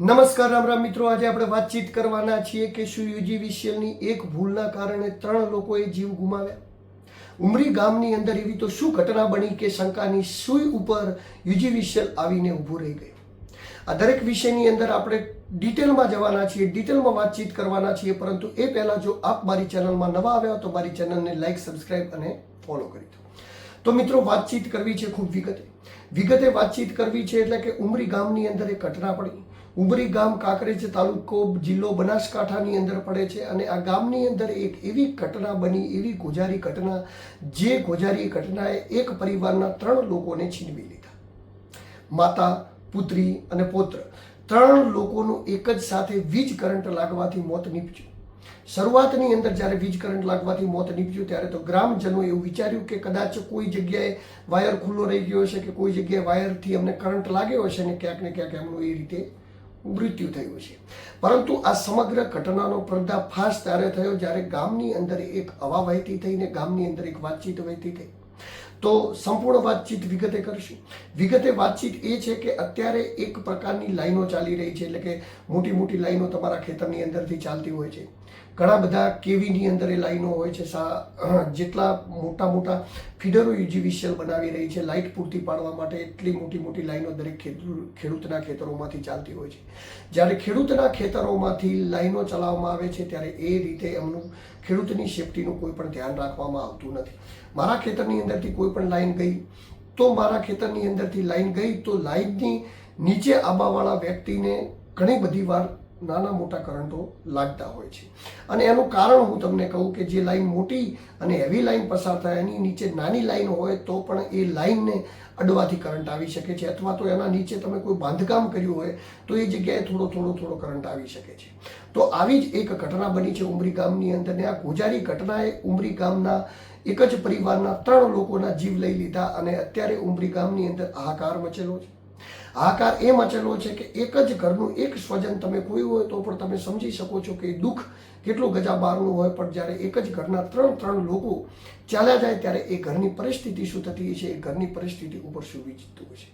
નમસ્કાર, રામ રામ મિત્રો. આજે આપણે વાતચીત કરવાના છીએ કે શું યુજી વિશિયલની એક ભૂલના કારણે ત્રણ લોકોએ જીવ ગુમાવ્યા? ઉમરી ગામની અંદર એવી તો શું ઘટના બની કે શંકાની સુઈ ઉપર યુજી વિશિયલ આવીને ઊભું રહી ગયું? આ દરેક વિષયની અંદર આપણે ડિટેલમાં જવાના છીએ, ડિટેલમાં વાતચીત કરવાના છીએ. પરંતુ એ પહેલાં જો આપ મારી ચેનલમાં નવા આવ્યા તો મારી ચેનલને લાઈક, સબસ્ક્રાઇબ અને ફોલો કરી દો. તો મિત્રો, વાતચીત કરવી છે ખૂબ વિગતે. વિગતે વાતચીત કરવી છે એટલે કે ઉમરી ગામની અંદર એક ઘટના પડી. ઉમરી ગામ કાંકરેજ તાલુકો જિલ્લો બનાસકાંઠાની અંદર પડે છે અને આ ગામની અંદર એક એવી ઘટના બની, એવી ગોજારી ઘટના, જે ગોજારી ઘટનાએ એક પરિવારના ત્રણ લોકોને છીનવી લીધા. માતા, પુત્રી અને પૌત્ર. ત્રણ લોકોનું એક જ સાથે વીજ કરંટ લાગવાથી મોત નીપજ્યું. શરૂઆતની અંદર જ્યારે વીજ કરંટ લાગવાથી મોત નીપજ્યું, ત્યારે તો ગ્રામજનોએ એવું વિચાર્યું કે કદાચ કોઈ જગ્યાએ વાયર ખુલ્લો રહી ગયો હશે કે કોઈ જગ્યાએ વાયરથી અમને કરંટ લાગ્યો હશે ને ક્યાંક ને ક્યાંક એમનું એ રીતે મૃત્યુ થયું છે. પરંતુ આ સમગ્ર ઘટનાનો પર્દાફાશ ત્યારે થયો જ્યારે ગામની અંદર એક હવા વહેતી થઈને ગામની અંદર એક વાતચીત વહેતી થઈ. તો સંપૂર્ણ વાતચીત વિગતે કરશું. વિગતે વાતચીત એ છે કે અત્યારે એક પ્રકારની લાઈનો ચાલી રહી છે. એટલે કે મોટી મોટી લાઈનો તમારા ખેતરની અંદરથી ચાલતી હોય છે. ઘણા બધા કેવીની અંદર એ લાઈનો હોય છે, સા જેટલા મોટા મોટા ફીડરો યુજીવિશિયલ બનાવી રહી છે લાઇટ પૂરતી પાડવા માટે એટલી મોટી મોટી લાઈનો દરેક ખેડૂ- ખેડૂતના ખેતરોમાંથી ચાલતી હોય છે. જ્યારે ખેડૂતના ખેતરોમાંથી લાઈનો ચલાવવામાં આવે છે, ત્યારે એ રીતે એમનું ખેડૂતની સેફટીનું કોઈ પણ ધ્યાન રાખવામાં આવતું નથી. મારા ખેતરની અંદરથી કોઈ પણ લાઈન ગઈ તો મારા ખેતરની અંદરથી લાઈન ગઈ તો લાઈનની નીચે આબાવાળા વ્યક્તિને ઘણી બધી વાર નાના મોટા કરંટો લાગતા હોય છે. અને એનું કારણ હું તમને કહું કે જે લાઈન મોટી અને હેવી લાઈન પસાર થાય, એની નીચે નાની લાઈન હોય તો પણ એ લાઈનને અડવાથી કરંટ આવી શકે છે અથવા તો એના નીચે તમે કોઈ બાંધકામ કર્યું હોય તો એ જગ્યાએ થોડો થોડો થોડો કરંટ આવી શકે છે. તો આવી જ એક ઘટના બની છે ઉમરી ગામની અંદર ને આ ગોજારી ઘટનાએ ઉમરી ગામના એક જ પરિવારના ત્રણ લોકોના જીવ લઈ લીધા અને અત્યારે ઉમરી ગામની અંદર હાહાકાર મચેલો છે. હાહાકાર એ મચેલો છે કે એક જ ઘરનું એક સ્વજન તમે કોઈ હોય તો પણ તમે સમજી શકો છો કે દુઃખ કેટલું ગજા બહારનું હોય, પણ જ્યારે એક જ ઘરના ત્રણ ત્રણ લોકો ચાલ્યા જાય ત્યારે એ ઘરની પરિસ્થિતિ શું થતી છે? એ ઘરની પરિસ્થિતિ ઉપર શું વીજતું છે?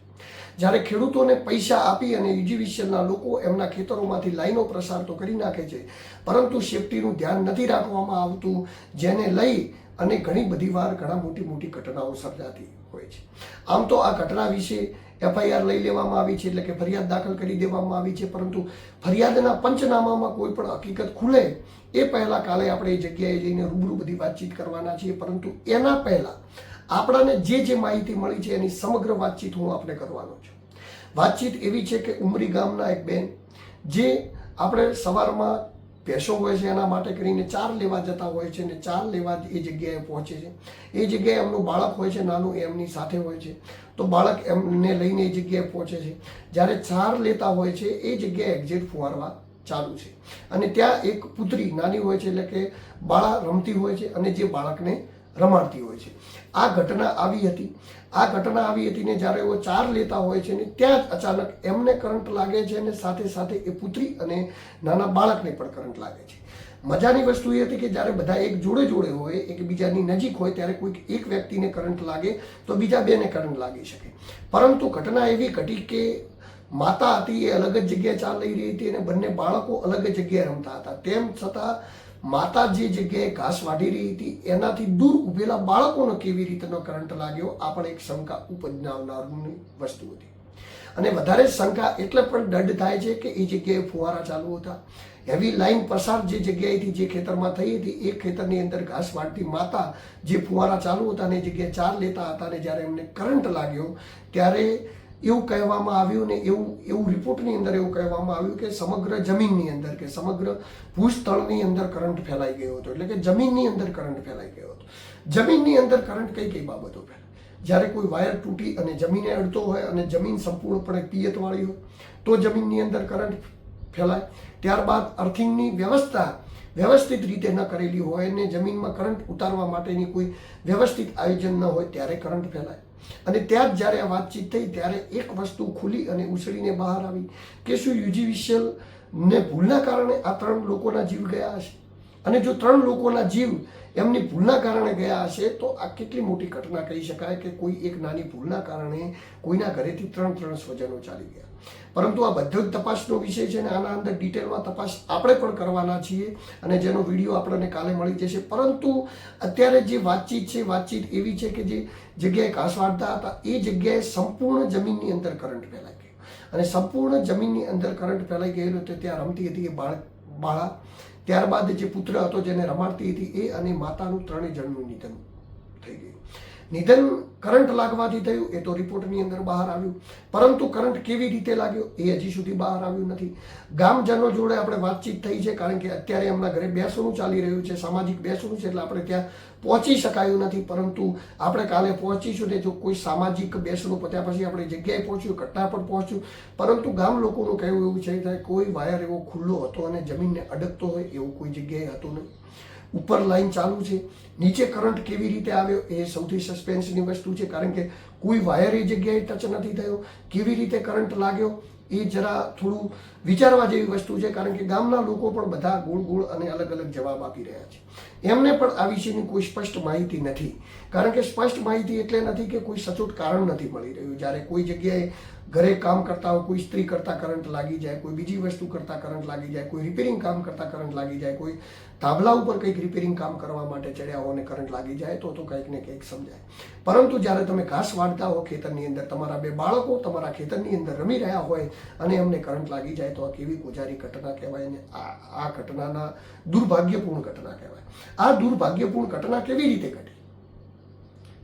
જ્યારે ખેડૂતોને પૈસા આપી અને યુજીવિશિયલના લોકો એમના ખેતરોમાંથી લાઈનો પ્રસાર તો કરી નાખે છે, પરંતુ સેફટીનું ધ્યાન નથી રાખવામાં આવતું, જેને લઈ અને ઘણી બધી વાર ઘણા મોટી મોટી ઘટનાઓ સર્જાતી હોય છે. આમ તો આ ઘટના વિશે એફઆઈઆર લઈ લેવામાં આવી છે એટલે કે ફરિયાદ દાખલ કરી દેવામાં આવી છે. પરંતુ ફરિયાદના પંચનામામાં કોઈ પણ હકીકત ખુલે એ પહેલાં કાલે આપણે એ જગ્યાએ જઈને રૂબરૂ બધી વાતચીત કરવાના છીએ. પરંતુ એના પહેલાં આપણાને જે જે માહિતી મળી છે એની સમગ્ર વાતચીત હું આપણે કરવાનો છું. વાતચીત એવી છે કે ઉમરી ગામના એક બેન, જે આપણે સવારમાં ભેંસો હોય છે એના માટે કરીને ચાર લેવા જતા હોય છે ને ચાર લેવા એ જગ્યાએ પહોંચે છે. એ જગ્યાએ એમનું બાળક હોય છે, નાનું એમની સાથે હોય છે. તો બાળક એમને લઈને એ જગ્યાએ પહોંચે છે. જ્યારે ચાર લેતા હોય છે, એ જગ્યાએ એક્ઝિટ ફુવારવા ચાલુ છે. અને ત્યાં એક પુત્રી, નાની હોય છે એટલે કે બાળા રમતી હોય છે અને જે બાળકને રમાડતી હોય છે. આ ઘટના આવી હતી. આ ઘટના આવી હતી ને જ્યારે એઓ ચાર લેતા હોય છે ને ત્યાં જ અચાનક એમને કરંટ લાગે છે અને સાથે સાથે એ પુત્રી અને નાના બાળકને પણ કરંટ લાગે છે. મજાની વસ્તુ એ હતી કે જ્યારે બધા એક જોડે જોડે હોય, એકબીજાની નજીક હોય ત્યારે કોઈક એક વ્યક્તિને કરંટ લાગે તો બીજા બેને કરંટ લાગી શકે. પરંતુ ઘટના એવી ઘટી કે માતા હતી એ અલગ જ જગ્યાએ ચાલ રહી હતી અને બંને બાળકો અલગ જ જગ્યાએ રમતા હતા. તેમ છતાં માતા જે જગ્યાએ ઘાસ વાઢી રહી હતી, એનાથી દૂર ઉભેલા બાળકોનો કેવી રીતનો કરંટ લાગ્યો, આ પણ એક શંકા ઉપજનાવનારની વસ્તુ હતી. અને વધારે શંકા એટલે પણ દંડ થાય છે કે એ જગ્યાએ ફુવારા ચાલુ હતા. હેવી લાઈન પસાર જે જગ્યાએથી જે ખેતરમાં થઈ હતી, એ ખેતરની અંદર ઘાસ વાળતી માતા જે ફુવારા ચાલુ હતા અને જગ્યાએ ચાર લેતા હતા અને જ્યારે એમને કરંટ લાગ્યો, ત્યારે એવું કહેવામાં આવ્યું ને એવું એવું રિપોર્ટની અંદર એવું કહેવામાં આવ્યું કે સમગ્ર જમીનની અંદર કે સમગ્ર ભૂસ્થળની અંદર કરંટ ફેલાઈ ગયો હતો. એટલે કે જમીનની અંદર કરંટ ફેલાઈ ગયો હતો. જમીનની અંદર કરંટ કઈ કઈ બાબતો ફેલાય? જ્યારે કોઈ વાયર તૂટી અને જમીને અડતો હોય અને જમીન સંપૂર્ણપણે પિયતવાળી હોય તો જમીનની અંદર કરંટ ફેલાય. ત્યારબાદ અર્થિંગની વ્યવસ્થા વ્યવસ્થિત રીતે ન કરેલી હોય ને જમીનમાં કરંટ ઉતારવા માટેની કોઈ વ્યવસ્થિત આયોજન ન હોય, ત્યારે કરંટ ફેલાય. અને ત્યાં જ જ્યારે આ વાતચીત થઈ, ત્યારે એક વસ્તુ ખુલી અને ઉછળીને બહાર આવી કે શું યુજી વિશિયલ ને ભૂલના કારણે આ ત્રણ લોકોના જીવ ગયા હશે? અને જો ત્રણ લોકોના જીવ એમની ભૂલના કારણે ગયા હશે, તો આ કેટલી મોટી ઘટના કહી શકાય કે કોઈ એક નાની ભૂલના કારણે કોઈના ઘરેથી ત્રણ ત્રણ સ્વજનો ચાલી ગયા. પરંતુ આ બધો જ તપાસનો વિષય છે અને આના અંદર ડિટેલમાં તપાસ આપણે પણ કરવાના છીએ અને જેનો વીડિયો આપણને કાલે મળી જશે. પરંતુ અત્યારે જે વાતચીત છે, વાતચીત એવી છે કે જે જગ્યાએ ઘાસ વાળતા હતા, એ જગ્યાએ સંપૂર્ણ જમીનની અંદર કરંટ ફેલાઈ ગયો. અને સંપૂર્ણ જમીનની અંદર કરંટ ફેલાઈ ગયેલો તો ત્યાં રમતી હતી એ બાળ બાળા. ત્યારબાદ જે પુત્ર હતો જેને રમાડતી હતી એ અને માતાનું ત્રણેય જણનું નિધન થઈ ગયું. નિધન કરંટ લાગવાથી થયું, એ તો રિપોર્ટની અંદર બહાર આવ્યું. પરંતુ કરંટ કેવી રીતે લાગ્યો, એ હજી સુધી બહાર આવ્યું નથી. ગામજનો જોડે આપણે વાતચીત થઈ છે, કારણ કે અત્યારે એમના ઘરે બેસણું ચાલી રહ્યું છે, સામાજિક બેસણું છે, એટલે આપણે ત્યાં પહોંચી શકાયું નથી. પરંતુ આપણે કાલે પહોંચીશું ને જો કોઈ સામાજિક બેસણું પત્યા પછી આપણે જગ્યાએ પહોંચ્યું, ઘટના પર પહોંચ્યું. પરંતુ ગામ લોકોનું કહેવું એવું છે કે કોઈ વાયર એવો ખુલ્લો હતો અને જમીનને અડકતો હોય, એવું કોઈ જગ્યાએ હતું નહીં. ઉપર લાઈન ચાલુ છે. નીચે કરંટ કેવી રીતે આવ્યો એ સૌથી સસ્પેન્સની વસ્તુ છે. કારણ કે કોઈ વાયર એ જગ્યાએ ટચ નથી થયો. કેવી રીતે કરંટ લાગ્યો એ જરા થોડું વિચારવા જેવી વસ્તુ છે. કારણ કે ગામના લોકો પણ બધા ગોળ ગોળ અને અલગ અલગ જવાબ આપી રહ્યા છે. એમને પણ આ વિશેની કોઈ સ્પષ્ટ માહિતી નથી. કારણ કે સ્પષ્ટ માહિતી એટલે નથી કે કોઈ સચોટ કારણ નથી મળી રહ્યું. જ્યારે કોઈ જગ્યાએ ઘરે કામ કરતા હોય, કોઈ સ્ત્રી કરતા કરંટ લાગી જાય, કોઈ બીજી વસ્તુ કરતા કરંટ લાગી જાય, કોઈ રિપેરિંગ કામ કરતા કરંટ લાગી જાય, કોઈ ધાબલા ઉપર કંઈક રિપેરિંગ કામ કરવા માટે ચડ્યા હોય અને કરંટ લાગી જાય, તો તો કંઈક ને કંઈક સમજાય. પરંતુ જ્યારે તમે ઘાસ વાળતા હો ખેતરની અંદર, તમારા બે બાળકો તમારા ખેતરની અંદર રમી રહ્યા હોય અને એમને કરંટ લાગી જાય, તો આ કેવી ગુજારી ઘટના કહેવાય અને આ આ ઘટનાના દુર્ભાગ્યપૂર્ણ ઘટના કહેવાય. આ દુર્ભાગ્યપૂર્ણ ઘટના કેવી રીતે ઘટી?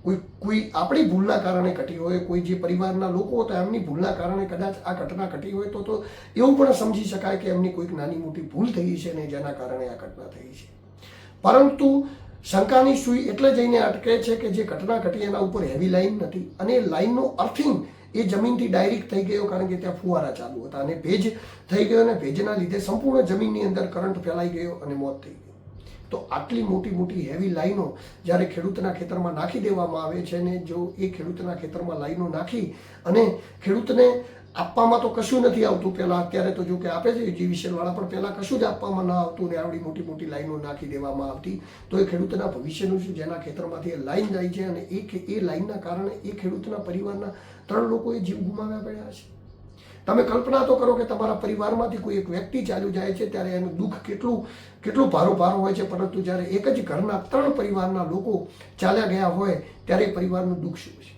કોઈ કોઈ આપણી ભૂલના કારણે ઘટી હોય, કોઈ જે પરિવારના લોકો હતા એમની ભૂલના કારણે કદાચ આ ઘટના ઘટી હોય તો તો એવું પણ સમજી શકાય કે એમની કોઈક નાની મોટી ભૂલ થઈ છે ને જેના કારણે આ ઘટના થઈ છે. પરંતુ શંકાની સુઈ એટલે જઈને અટકે છે કે જે ઘટના ઘટી એના ઉપર હેવી લાઈન નથી અને એ લાઈનનો અર્થિંગ એ જમીનથી ડાયરેક્ટ થઈ ગયો કારણ કે ત્યાં ફુવારા ચાલુ હતા અને ભેજ થઈ ગયો અને ભેજના લીધે સંપૂર્ણ જમીનની અંદર કરંટ ફેલાઈ ગયો અને મોત થઈ ગયું. તો આટલી મોટી મોટી હેવી લાઈનો જ્યારે ખેડૂતના ખેતરમાં નાખી દેવામાં આવે છે ને જો એ ખેડૂતના ખેતરમાં લાઈનો નાખી અને ખેડૂતને આપવામાં તો કશું નથી આવતું. પહેલાં અત્યારે તો જો કે આપે છે જીવીશેલવાળા પણ પહેલાં કશું જ આપવામાં ન આવતું ને આવડી મોટી મોટી લાઈનો નાખી દેવામાં આવતી. તો એ ખેડૂતના ભવિષ્યનું શું? જેના ખેતરમાંથી એ લાઈન જાય છે અને એ એ લાઈનના કારણે એ ખેડૂતના પરિવારના ત્રણ લોકોએ જીવ ગુમાવ્યા પડ્યા છે. તમે કલ્પના તો કરો કે તમારા પરિવારમાંથી કોઈ એક વ્યક્તિ ચાલ્યું જાય છે, ત્યારે એનું દુઃખ કેટલું કેટલું ભારો ભારો હોય છે, પરંતુ જ્યારે એક જ ઘરના ત્રણ પરિવારના લોકો ચાલ્યા ગયા હોય, ત્યારે પરિવારનું દુઃખ શું છે?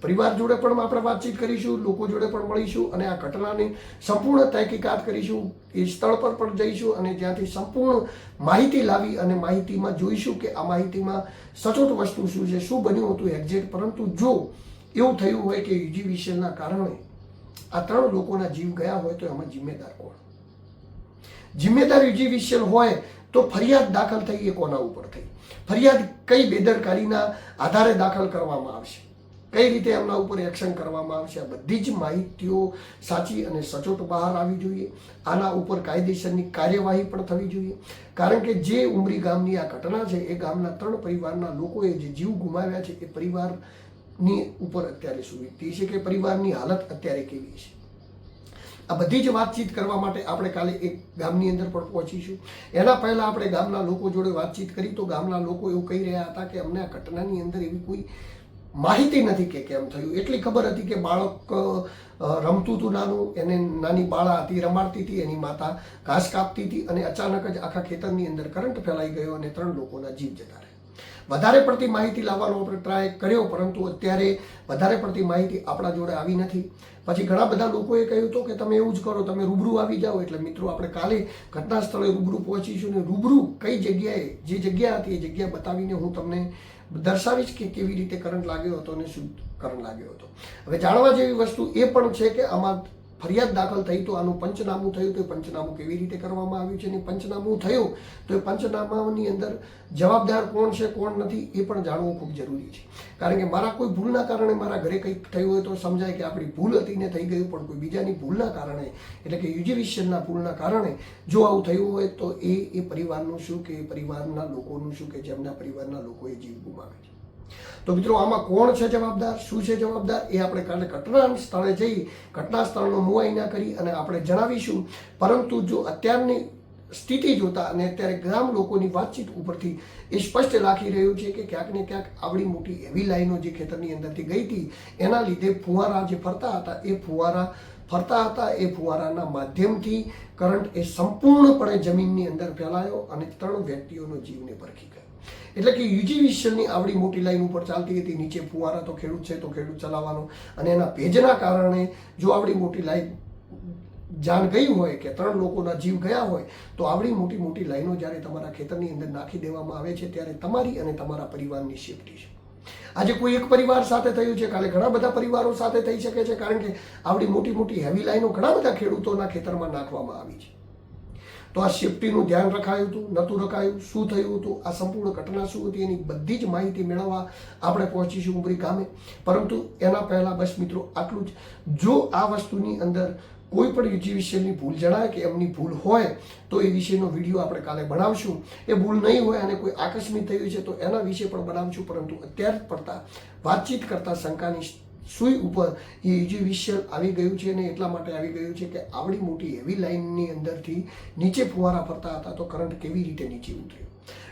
પરિવાર જોડે પણ આપણે વાતચીત કરીશું, લોકો જોડે પણ મળીશું અને આ ઘટનાની સંપૂર્ણ તહેકીકાત કરીશું, એ સ્થળ પર પણ જઈશું અને જ્યાંથી સંપૂર્ણ માહિતી લાવી અને માહિતીમાં જોઈશું કે આ માહિતીમાં સચોટ વસ્તુ શું છે, શું બન્યું હતું એક્ઝેક્ટ પરંતુ જો એવું થયું હોય કે યુજી વિશેના કારણે આ ત્રણ લોકોના જીવ ગયા હોય તો એમાં જિમ્મેદાર કોણ? જિમ્મેદારી વિશેલ હોય તો ફરિયાદ દાખલ થઈ એ કોના ઉપર થઈ? ફરિયાદ કઈ બેદરકારીના આધારે દાખલ કરવામાં આવશે? કઈ રીતે એમના ઉપર એક્શન કરવામાં આવશે? આ બધી જ માહિતીઓ સાચી અને સચોટ બહાર આવી જોઈએ. આના ઉપર કાયદેસરની કાર્યવાહી પણ થવી જોઈએ. કારણ કે જે ઉમરી ગામની આ ઘટના છે, એ ગામના ત્રણ પરિવારના લોકોએ જે જીવ ગુમાવ્યા છે, એ પરિવારની ઉપર અત્યારે શું વીતતી છે કે પરિવારની હાલત અત્યારે કેવી છે? આ બધી જ વાતચીત કરવા માટે આપણે કાલે એક ગામની અંદર પણ પહોંચીશું. એના પહેલાં આપણે ગામના લોકો જોડે વાતચીત કરી તો ગામના લોકો એવું કહી રહ્યા હતા કે અમને આ ઘટનાની અંદર એવી કોઈ માહિતી નથી કે કેમ થયું. એટલી ખબર હતી કે બાળક રમતું હતું નાનું, એને નાની બાળા હતી, રમાડતી હતી, એની માતા ઘાસ કાપતી હતી અને અચાનક જ આખા ખેતરની અંદર કરંટ ફેલાઈ ગયો અને ત્રણ લોકોના જીવ જતા રહ્યા. વધારે પડતી માહિતી લાવવાનો આપણે ટ્રાય કર્યો, પરંતુ અત્યારે વધારે પડતી માહિતી આપણા જોડે આવી નથી. પછી ઘણા બધા લોકોએ કહ્યું હતું કે તમે એવું જ કરો, તમે રૂબરૂ આવી જાઓ. એટલે મિત્રો, આપણે કાલે ઘટના સ્થળે રૂબરૂ પહોંચીશું ને રૂબરૂ કઈ જગ્યાએ, જે જગ્યા હતી એ જગ્યા બતાવીને હું તમને દર્શાવીશ કે કેવી રીતે કરંટ લાગ્યો હતો અને શું કરંટ લાગ્યો હતો. હવે જાણવા જેવી વસ્તુ એ પણ છે કે આમાં ફરિયાદ દાખલ થઈ તો આનું પંચનામું થયું તો એ પંચનામું કેવી રીતે કરવામાં આવ્યું છે અને પંચનામું થયું તો એ પંચનામાની અંદર જવાબદાર કોણ છે, કોણ નથી એ પણ જાણવું ખૂબ જરૂરી છે. કારણ કે મારા કોઈ ભૂલના કારણે મારા ઘરે કંઈક થયું હોય તો સમજાય કે આપણી ભૂલ હતી ને થઈ ગયું, પણ કોઈ બીજાની ભૂલના કારણે, એટલે કે યુજીવિશનના ભૂલના કારણે જો આવું થયું હોય તો એ એ પરિવારનું શું કે એ પરિવારના લોકોનું શું કે જેમના પરિવારના લોકોએ જીવ ગુમાવે છે. તો મિત્રો, આમાં કોણ છે જવાબદાર? શું છે જવાબદાર? એ આપણે કાલે ઘટના સ્થળે જઈ, ઘટના સ્થળનો મુઆયના કરી અને આપણે જણાવીશું. પરંતુ જો અત્યારની સ્થિતિ જોતા અને અત્યારે ગ્રામ લોકોની વાતચીત ઉપરથી એ સ્પષ્ટ રાખી રહ્યું છે કે ક્યાંક ને ક્યાંક આવડી મોટી એવી લાઈનો જે ખેતરની અંદરથી ગઈ હતી, એના લીધે ફુવારા જે ફરતા હતા, એ ફુવારા ફરતા હતા, એ ફુવારાના માધ્યમથી કરંટ એ સંપૂર્ણપણે જમીનની અંદર ફેલાયો અને ત્રણ વ્યક્તિઓનો જીવને પરખી ગયો. એટલે કે યુજી વિશલની આવડી મોટી લાઈન ઉપર ચાલતી હતી. નીચે ફુવારા તો ખેડૂત છે, તો ખેડૂત ચલાવવાનો. અને એના ભેજના કારણે જો આવડી મોટી લાઈન જાણ ગઈ હોય કે ત્રણ લોકોના જીવ ગયા હોય, તો આવડી મોટી મોટી લાઈનો જ્યારે તમારા ખેતરની અંદર નાખી દેવામાં આવે છે, ત્યારે તમારી અને તમારા પરિવારની સેફટી છે. આજે કોઈ એક પરિવાર સાથે થયું છે, કાલે ઘણા બધા પરિવારો સાથે થઈ શકે છે, કારણ કે આવડી મોટી મોટી હેવી લાઈનો ઘણા બધા ખેડૂતોના ખેતરમાં નાખવામાં આવી છે. તો આ સેફટીનું ધ્યાન રખાયું હતું, નહોતું રખાયું, શું થયું હતું, આ સંપૂર્ણ ઘટના શું હતી, એની બધી જ માહિતી મેળવવા આપણે પહોંચીશું ઉમરી ગામે. પરંતુ એના પહેલાં બસ મિત્રો, આટલું જ. જો આ વસ્તુની અંદર કોઈ પણ વિશેની ભૂલ જણાય કે એમની ભૂલ હોય, તો એ વિશેનો વીડિયો આપણે કાલે બનાવશું. એ ભૂલ નહીં હોય અને કોઈ આકસ્મિક થયું છે, તો એના વિશે પણ બનાવશું, પરંતુ અત્યારે પડતા વાતચીત કરતા શંકાની સુઈ ઉપર. એ ઇજ્યુવિશિયલ આવી ગયું છે ને એટલા માટે આવી ગયું છે કે આવડી મોટી હેવી લાઇનની અંદરથી નીચે ફુવારા ફરતા હતા તો કરંટ કેવી રીતે નીચે ઉતર્યો?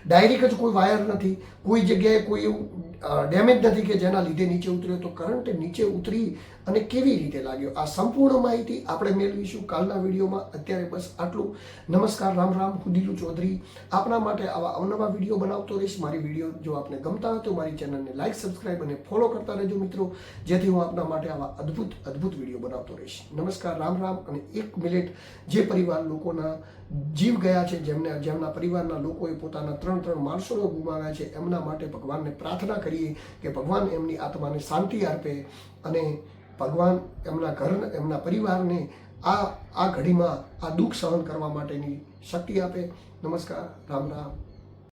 ડાયરેક્ટ જ કોઈ વાયર નથી. કોઈ જગ્યાએ કોઈ એવું ડેમેજ નથી કે જેના લીધે નીચે ઉતર્યો તો કરંટ નીચે ઉતરી અને કેવી રીતે લાગ્યો? આ સંપૂર્ણ માહિતી આપણે મેળવીશું કાલના વિડીયોમાં. અત્યારે બસ આટલું. નમસ્કાર, રામ રામ. હું દિલુ ચૌધરી. આપના માટે આવા અવનવા વીડિયો બનાવતો રહીશ. મારી વીડિયો જો આપને ગમતા હોય તો મારી ચેનલને લાઇક સબસ્ક્રાઇબ અને ફોલો કરતા રહેજો મિત્રો. જેથી હું આપના માટે આવા અદ્ભુત અદ્ભુત વીડિયો બનાવતો રહીશ. નમસ્કાર, રામ રામ. અને એક મિનિટ જે પરિવાર લોકોના જીવ ગયા છે, જેમને, જેમના પરિવારના લોકોએ પોતાના ત્રણ ત્રણ માણસોને ગુમાવ્યા છે, એમના માટે ભગવાનને પ્રાર્થના કરીએ કે ભગવાન એમની આત્માને શાંતિ આપે અને ભગવાન એમના ઘર, એમના પરિવારને આ આ ઘડીમાં આ દુઃખ સહન કરવા માટેની શક્તિ આપે. નમસ્કાર, રામ રામ.